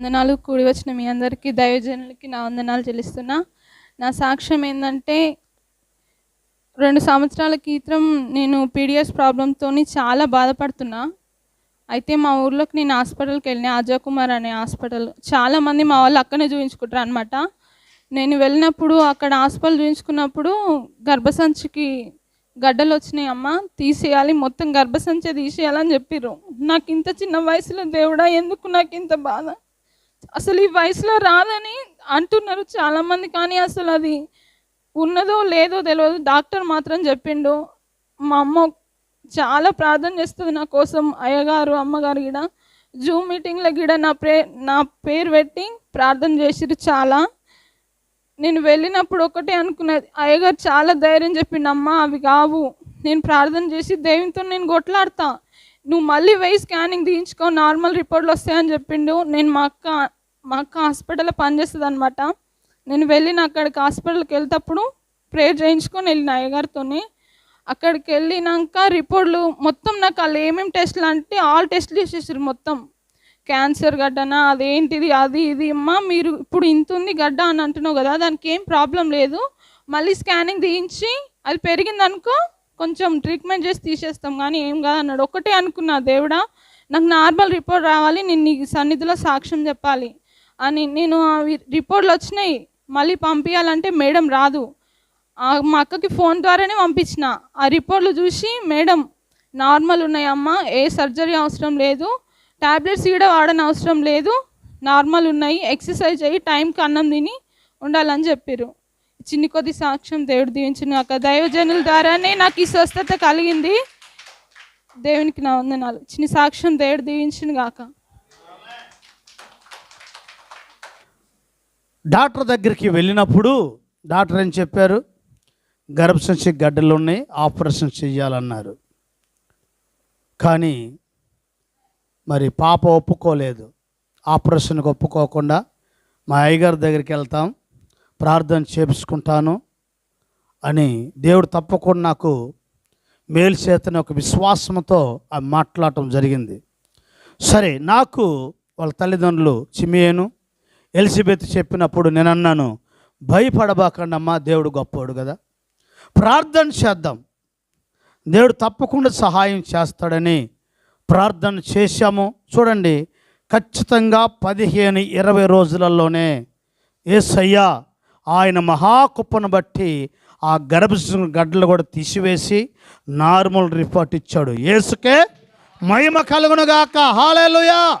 వందనాలు. కూడి వచ్చిన మీ అందరికీ దైవజనులకి నా వందనాలు చెల్లిస్తున్నా. నా సాక్ష్యం ఏంటంటే రెండు సంవత్సరాల క్రితం నేను పీడిఎస్ ప్రాబ్లంతో చాలా బాధపడుతున్నా. అయితే మా ఊర్లోకి నేను హాస్పిటల్కి వెళ్ళిన అజయ్ కుమార్ అనే హాస్పిటల్. చాలామంది మా వాళ్ళు అక్కడనే చూపించుకుంటారు అనమాట నేను వెళ్ళినప్పుడు అక్కడ హాస్పిటల్ చూపించుకున్నప్పుడు గర్భసంచికి గడ్డలు వచ్చినాయి అమ్మ తీసేయాలి మొత్తం గర్భసంచి తీసేయాలని చెప్పిర్రు. నాకు ఇంత చిన్న వయసులో దేవుడా ఎందుకు నాకు ఇంత బాధ? అసలు ఈ వయసులో రాదని అంటున్నారు చాలామంది కానీ అసలు అది ఉన్నదో లేదో తెలియదు డాక్టర్ మాత్రం చెప్పిండు మా అమ్మ చాలా ప్రార్థన చేస్తుంది నా కోసం అయ్యగారు అమ్మగారు కూడా జూమ్ మీటింగ్లో కూడా నా ప్రే నా పేరు పెట్టి ప్రార్థన చేసిరు చాలా. నేను వెళ్ళినప్పుడు ఒకటే అనుకున్నది అయ్యగారు చాలా ధైర్యం చెప్పిండు అమ్మ అవి కావు. నేను ప్రార్థన చేసి దేవునితో నేను కొట్లాడతా. నువ్వు మళ్ళీ వెయ్యి స్కానింగ్ తీయించుకో నార్మల్ రిపోర్ట్లు వస్తాయని చెప్పిండు. నేను మా అక్క మా అక్క హాస్పిటల్లో పనిచేస్తుంది అనమాట నేను వెళ్ళిన అక్కడికి హాస్పిటల్కి వెళ్తేప్పుడు ప్రేయర్ చేయించుకొని వెళ్ళిన అయ్యగారితోని. అక్కడికి వెళ్ళినాక రిపోర్ట్లు మొత్తం నాకు వాళ్ళు ఏమేమి టెస్ట్లు అంటే ఆల్ టెస్ట్లు చేసేసారు మొత్తం. క్యాన్సర్ గడ్డనా అదేంటిది అది ఇది. అమ్మా మీరు ఇప్పుడు ఇంత ఉంది గడ్డ అని అంటున్నావు కదా దానికి ఏం ప్రాబ్లం లేదు. మళ్ళీ స్కానింగ్ తీయించి అది పెరిగింది అనుకో కొంచెం ట్రీట్మెంట్ చేసి తీసేస్తాం కానీ ఏం కాదు అన్నాడు ఒకటే అనుకున్నా దేవుడా నాకు నార్మల్ రిపోర్ట్ రావాలి నేను నీ సన్నిధిలో సాక్ష్యం చెప్పాలి. అని నేను అవి రిపోర్ట్లు వచ్చినాయి. మళ్ళీ పంపించాలంటే మేడం రాదు. ఆ మా అక్కకి ఫోన్ ద్వారానే పంపించిన. ఆ రిపోర్ట్లు చూసి మేడం నార్మల్ ఉన్నాయమ్మా. ఏ సర్జరీ అవసరం లేదు. టాబ్లెట్స్ కూడా వాడని అవసరం లేదు. నార్మల్ ఉన్నాయి. ఎక్సర్సైజ్ అయ్యి టైంకి అన్నం తిని ఉండాలని చెప్పారు చిన్ని కొద్ది సాక్ష్యం దేవుడు దీవించిన అక్క. దైవజనుల ద్వారానే నాకు ఈ స్వస్థత కలిగింది. దేవునికి నా వందనాలు. చిన్న సాక్ష్యం దేవుడు దీవించిన గాక డాక్టర్ దగ్గరికి వెళ్ళినప్పుడు డాక్టర్ ఏం చెప్పారు? గర్భసంచి గడ్డలు ఉన్నాయి ఆపరేషన్ చేయాలన్నారు కానీ మరి పాప ఒప్పుకోలేదు. ఆపరేషన్కి ఒప్పుకోకుండా మా అయ్యగారి దగ్గరికి వెళ్తాం ప్రార్థన చేపించుకుంటాను అని దేవుడు తప్పకుండా నాకు మేలు చేతని ఒక విశ్వాసంతో మాట్లాడటం జరిగింది. సరే నాకు వాళ్ళ తల్లిదండ్రులు చిమియేను ఎలిజబెత్ చెప్పినప్పుడు నేను అన్నాను భయపడబాకండమ్మా దేవుడు గొప్పోడు కదా. ప్రార్థన చేద్దాం. దేవుడు తప్పకుండా సహాయం చేస్తాడని ప్రార్థన చేశాము. చూడండి ఖచ్చితంగా పదిహేను ఇరవై రోజులలోనే ఏసయ్య ఆయన మహాకుప్పను బట్టి ఆ గర్భ గడ్డలు కూడా తీసివేసి నార్మల్ రిపోర్ట్ ఇచ్చాడు. ఏసుకే మహిమ కలుగునుగాక. హాలేలుయా!